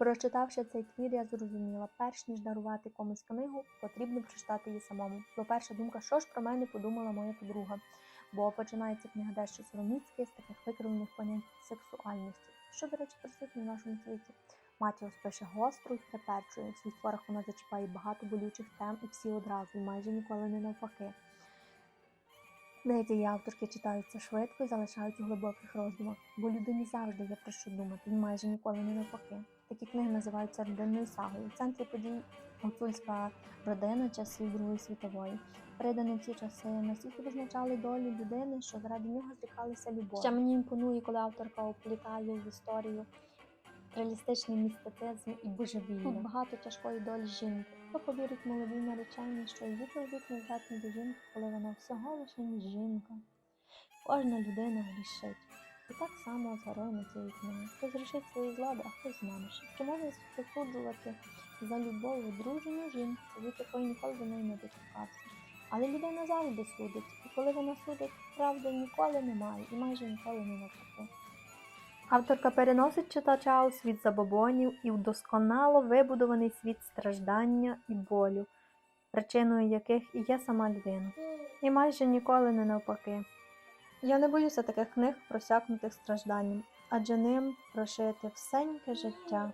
Прочитавши цей твір, я зрозуміла, перш ніж дарувати комусь книгу, потрібно прочитати її самому. Бо перша думка, що ж про мене подумала моя подруга. Бо починається книга дещо сороміцьке з таких викривлених понять сексуальності, що, до речі, присутні в нашому світі. Матіос пише гостро і приперчує. В своїх творах вона зачіпає багато болючих тем і всі одразу, майже ніколи не навпаки. Книги цієї авторки читаються швидко і залишають у глибоких роздумах, бо людині завжди є про що думати, і майже ніколи не навпаки. Такі книги називаються родинною сагою. В центрі подій гуцульська родина часів Другої світової. Передані ці часи настільки визначали долю людини, що заради нього зрікалися любов. Ще мені імпонує, коли авторка оплітає в історію реалістичний містицизм і божевілля. Тут багато тяжкої долі жінки. Хто повірить молодій нареченій, що її чоловік не здатний до жінки, коли вона всього лише не жінка. Кожна людина грішить. І так само з героями цієї книги. Хтось грішить свої злади, а хтось заміж. Чи можна присуджувати за любов одружену жінку, від якої ніколи до неї не доторкався? Але людина завжди судить, і коли вона судить, правди ніколи немає і майже ніколи не навпаки. Авторка переносить читача у світ забобонів і в досконало вибудований світ страждання і болю, причиною яких і є сама людина. І майже ніколи не навпаки. Я не боюся таких книг, просякнутих стражданням, адже ним прошити всеньке життя.